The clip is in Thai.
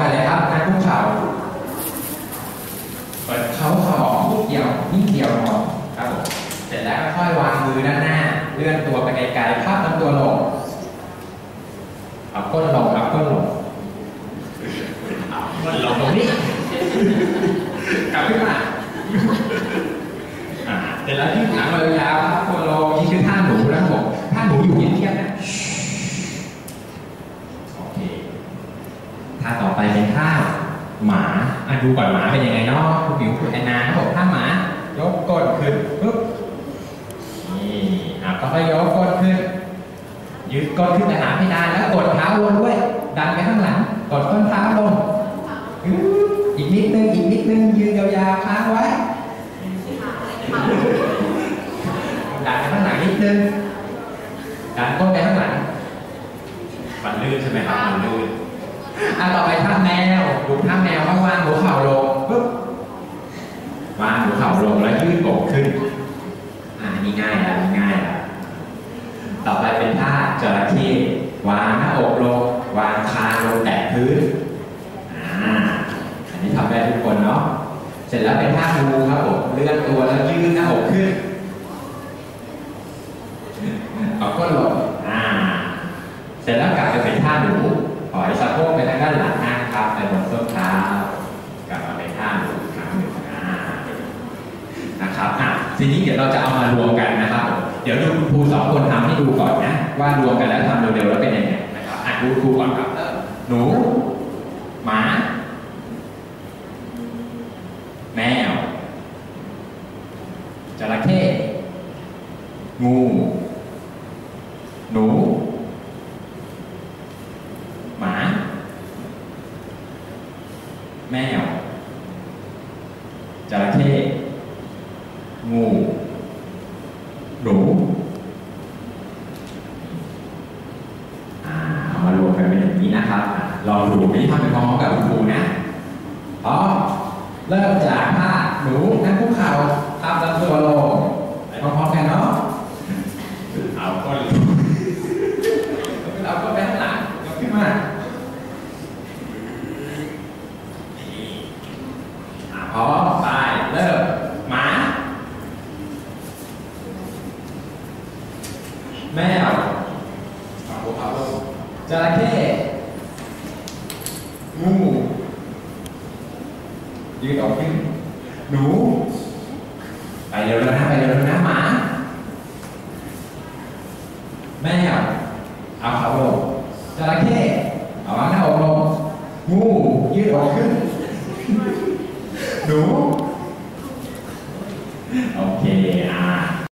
กันเลยครับนะพวกเข่าเปิดเขาสองนิดเดียวนิดเดียวพอครับผมเสร็จแล้วก็ค่อยวางมือด้านหน้า เลื่อนตัวไปไกลๆพับลำตัวลงเอาก้นลงเอาก้นลงเอาก้นลงตรงนี้ กลับขึ้นมาอ่าเสร็จแล้วที่หลังเรายาวครับก้นลงนี่คือท่าหนูนะครับผมท่าหนูอยู่เงียบๆนะโอเค ท่าต่อไปเป็นท่าหมาอะดูก่อนหมาเป็นยังไงเนาะคุณผิวคุณแอนนาเขาบอกท่าหมายกก้นขึ้นปุ๊บนี่อะก็ค่อยยกก้นขึ้น ยืดก้นขึ้นไปหาเพดานแล้วกดเท้าลงด้วยดันไปข้างหลังกดต้นเท้าลงอีกนิดนึงอีกนิดนึงยืนยาวๆค้างไว้ดันไปข้างหลังนิดนึงดันก้นไปข้างหลังมันลื่นใช่ไหมครับมันลื่น อะต่อไปท่าแมวดูท่าแมวว่างๆหัวเข่าลงปุ๊บวางหัวเข่าลงแล้วยืดอกขึ้น อ่านี่ง่ายแล้วง่ายแล้วต่อไปเป็นท่าจระเข้วางหน้าอกลงวางคางลงแตะพื้นอ่าอันนี้ทำได้ทุกคนเนาะเสร็จแล้วเป็นท่างูครับผมเลื่อนตัวแล้วยืดหน้าอกขึ้นเอาก้นลงอ่าเสร็จแล้วกลับไปเป็นท่าหนู อยสะโพกไปทางด้านหลังนะครับไปบนส้นเท้ากลับมาเป็นท่าหนูอีกครั้งหนึ่งนะครับอะทีนี้เดี๋ยวเราจะเอามารวมกันนะครับ เดี๋ยวดูคุณครูสองคนทำให้ดูก่อนนะ ว่ารวมกันแล้วทำเร็วๆแล้วเป็นยังไงนะครับอะดูครูก่อนครับหนู หมาแมวจระเข้งู หนู หมา แมว จระเข้ งู หนูเอามารวมกันเป็นอย่างนี้นะครับลองดูไม่ทำเป็นพร้อมกับคุณครูนะอ๋อเริ่มจากท่าหนูนั่งคุกเข่าทับลำตัวลงไปพร้อมๆกันเนาะเอาก้น เราก็ไปข้างหลังยกขึ้นมาอะ พร้อมไปเริ่มหมา แมวเอาหัวเขาจระเข้งูยืดออกขึ้นหนู ไปเร็วๆนะ ไปเร็วๆนะหมา แมวเอาเขาลงจระเข้เอาวางหน้าอกลงงูยืดออกขึ้น หนูโอเคอ่า